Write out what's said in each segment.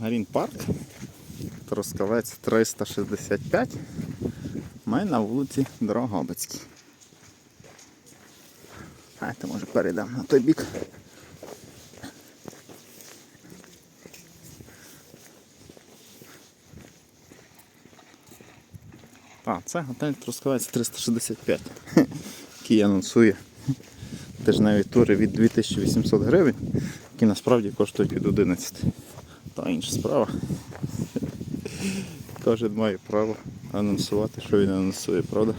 Green Park. Трускавець 365. Ми на вулиці Дрогобицькій. Давайте може перейдемо на той бік. А, це готель Трускавець 365, який анонсує тижневі тури від 2800 гривень, які насправді коштують від 11. Інша справа. Кожен має право анонсувати, що він анонсує, правда?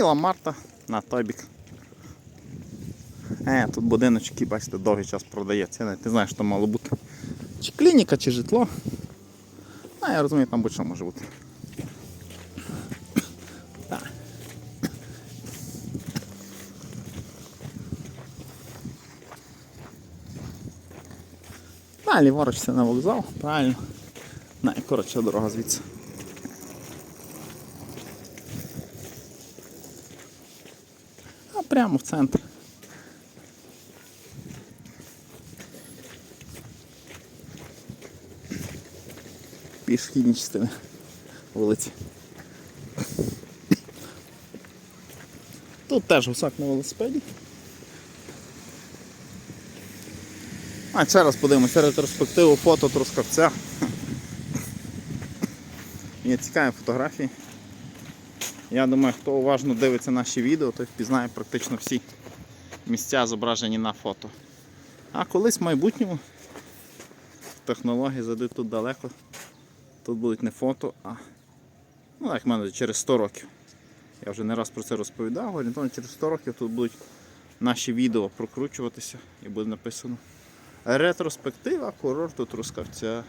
Міла Марта на той бік. Е, тут будиночок, який, бачите, довгий час продається. Я навіть не знаю, що там мало бути. Чи клініка, чи житло. А, я розумію, там будь-що може бути. Так. А, ліворуч це на вокзал, правильно. Найкоротша дорога звідси. Прямо в центр. Пішохідні частини вулиці. Тут теж гусак на велосипеді. А ще раз подивимося ретроспективу фото Трускавця. Є цікаві фотографії. Я думаю, хто уважно дивиться наші відео, той впізнає практично всі місця зображені на фото. А колись в майбутньому технології зайдуть тут далеко. Тут будуть не фото, а ну, як в мене через 100 років. Я вже не раз про це розповідав, орієнтовно через 100 років тут будуть наші відео прокручуватися і буде написано Ретроспектива курорту Трускавця.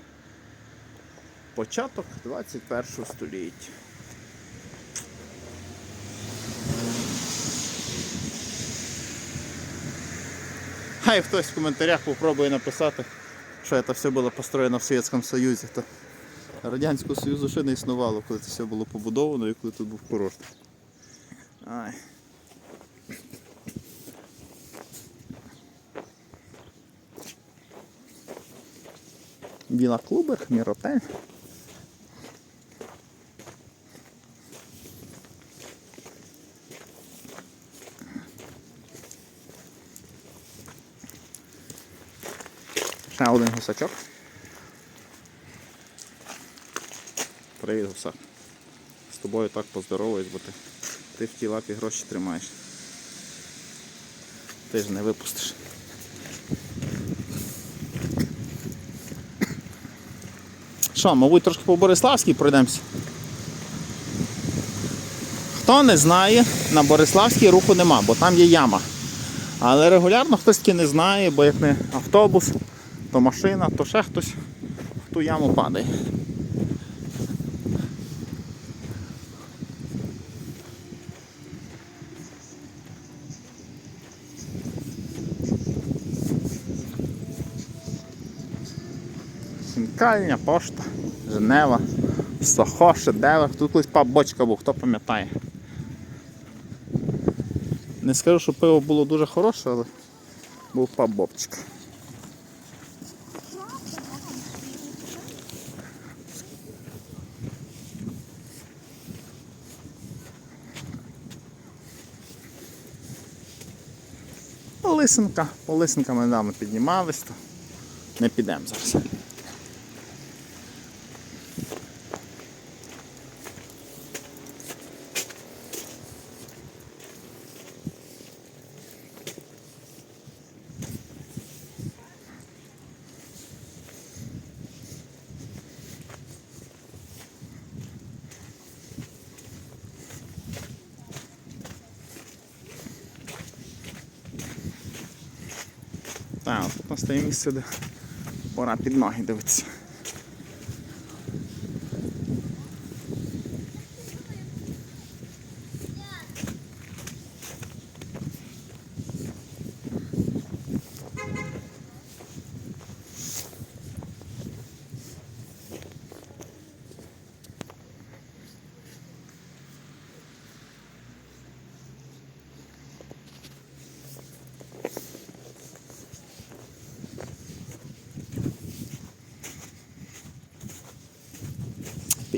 Початок 21 століття. Хай хтось в коментарях попробує написати, що це все було построєно в Совєтському Союзі. То Радянського Союзу ще не існувало, коли це все було побудовано і коли тут був курорт. Ай. Віла клубер, міротель. Ще один гусачок. Привіт, гусак. З тобою так поздороваюсь, бо ти, ти в тій лапі гроші тримаєш. Ти ж не випустиш. Що, мабуть, трошки по Бориславській пройдемося. Хто не знає, на Бориславській руху нема, бо там є яма. Але регулярно хтось таки не знає, бо як не автобус, то машина, то ще хтось в ту яму падає. Хінкальня, пошта, Женева, Сохо, Шедевр. Тут колись паб бочка був, хто пам'ятає. Не скажу, що пиво було дуже хороше, але був паб бобчик. Лисенка. По недавно піднімались, то не підемо зараз. Так, тут у нас є місце, де пора під ноги дивитися.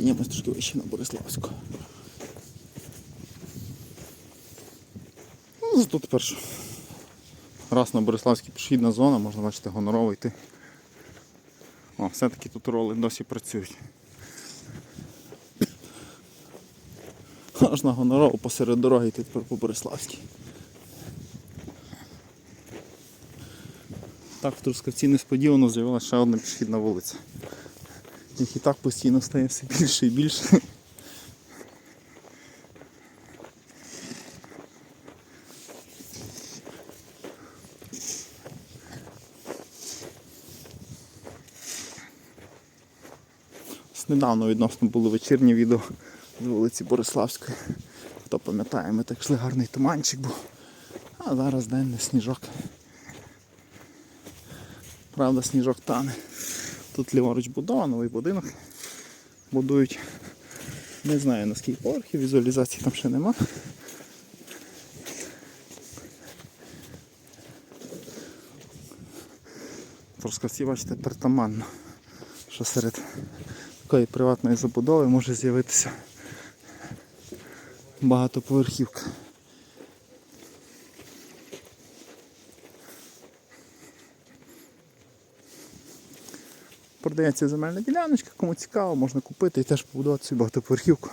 Піднімемось трошки вище на Бориславську. Ну, зато тепер раз на Бориславській пішохідна зона, можна бачити гонорово йти. О, все-таки тут роли досі працюють. Аж на гонорово посеред дороги йти тепер по Бориславській. Так в Трускавці несподівано з'явилася ще одна пішохідна вулиця. Їх і так постійно стає все більше і більше. Недавно відносно було вечірнє відео з вулиці Бориславської. Хто пам'ятає, ми так йшли гарний туманчик був. А зараз день не сніжок. Правда, сніжок тане. Тут ліворуч будова, новий будинок. Будують. Не знаю наскільки поверхів, візуалізації там ще нема. Трускавці, бачите, притаманно, що серед такої приватної забудови може з'явитися багатоповерхівка. Продається земельна діляночка, кому цікаво, можна купити і теж побудувати собі багатоповерхівку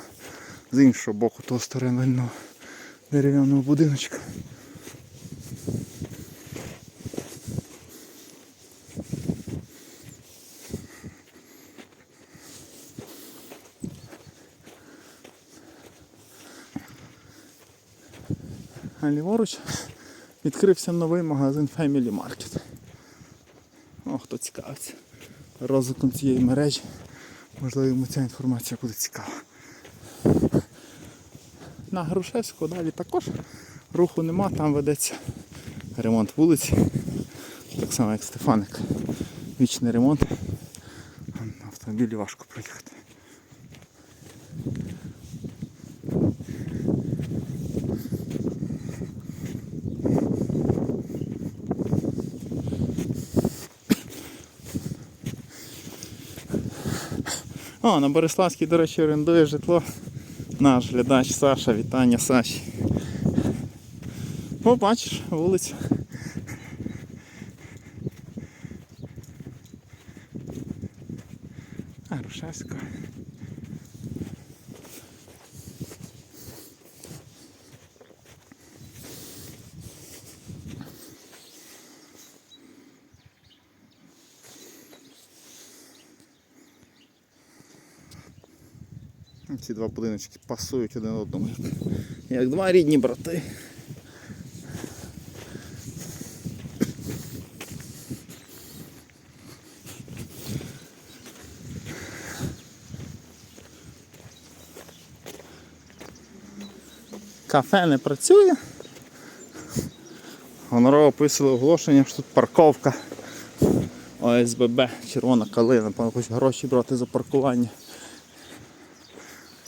з іншого боку того старинного дерев'яного будиночка. А ліворуч відкрився новий магазин Family Market. О, хто цікавиться розвитком цієї мережі. Можливо, йому ця інформація буде цікава. На Грушевського далі також руху нема, там ведеться ремонт вулиці. Так само як Стефаник. Вічний ремонт. На автомобілі важко проїхати. О, на Бориславській, до речі, орендує житло наш глядач Саша. Вітання Саші. О, бачиш, вулицю. А. Ці два будиночки пасують один одному. як- два рідні брати. Кафе не працює. Гонорово описали оголошення, що тут парковка. ОСББ, червона калина, хочуть гроші брати за паркування.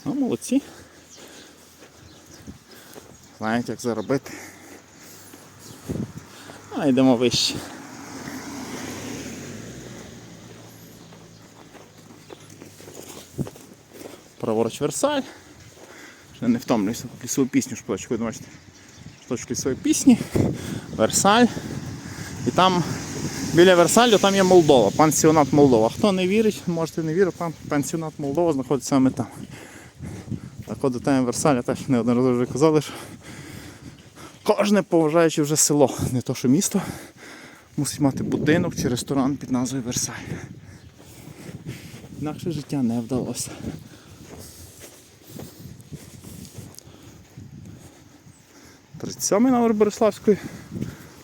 Ну, молодці. Знають, як заробити. А йдемо вище. Праворуч Версаль. Ще не втомлююся, лісову пісню шпочку, бачите. Штучку лісової пісні. Версаль. І там біля Версалю там є Молдова, пансіонат Молдова. Хто не вірить, можете не вірити, там пансіонат Молдова знаходиться саме там. До теми Версаля теж неодноразово вже казали, що кожне поважаючи вже село, не то що місто, мусить мати будинок чи ресторан під назвою Версаль. Інакше життя не вдалося. Тридцять сьомий номер Бориславської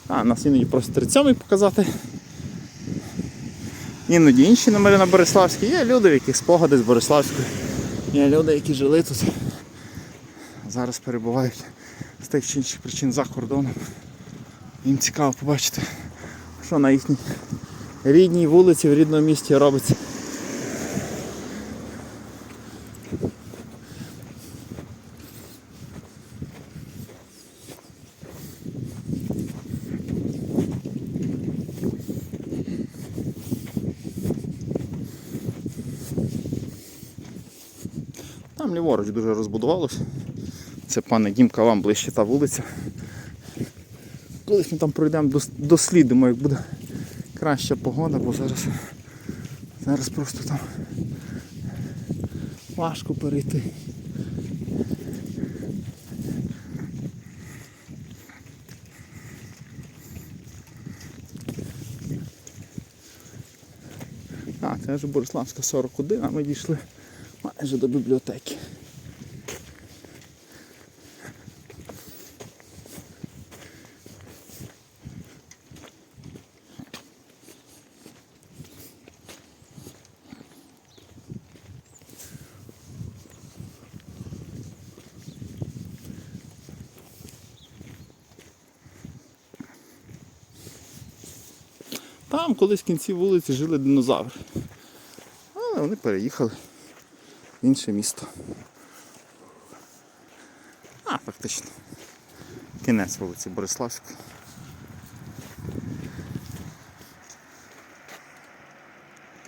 А, нас іноді просять 37 показати. Іноді інші номери на Бориславській. Є люди, в яких спогади з Бориславської. Є люди, які жили тут. Зараз перебувають з тих чи інших причин за кордоном. Їм цікаво побачити, що на їхній рідній вулиці в рідному місті робиться. Там ліворуч дуже розбудувалося. Це пане Дімка, вам ближче та вулиця. Колись ми там пройдемо, дос- дослідимо, як буде краща погода, бо зараз, зараз просто там важко перейти. А, це вже Бориславська 41, а ми дійшли майже до бібліотеки. Там колись в кінці вулиці жили динозаври. Але вони переїхали в інше місто. А, фактично. Кінець вулиці Бориславської.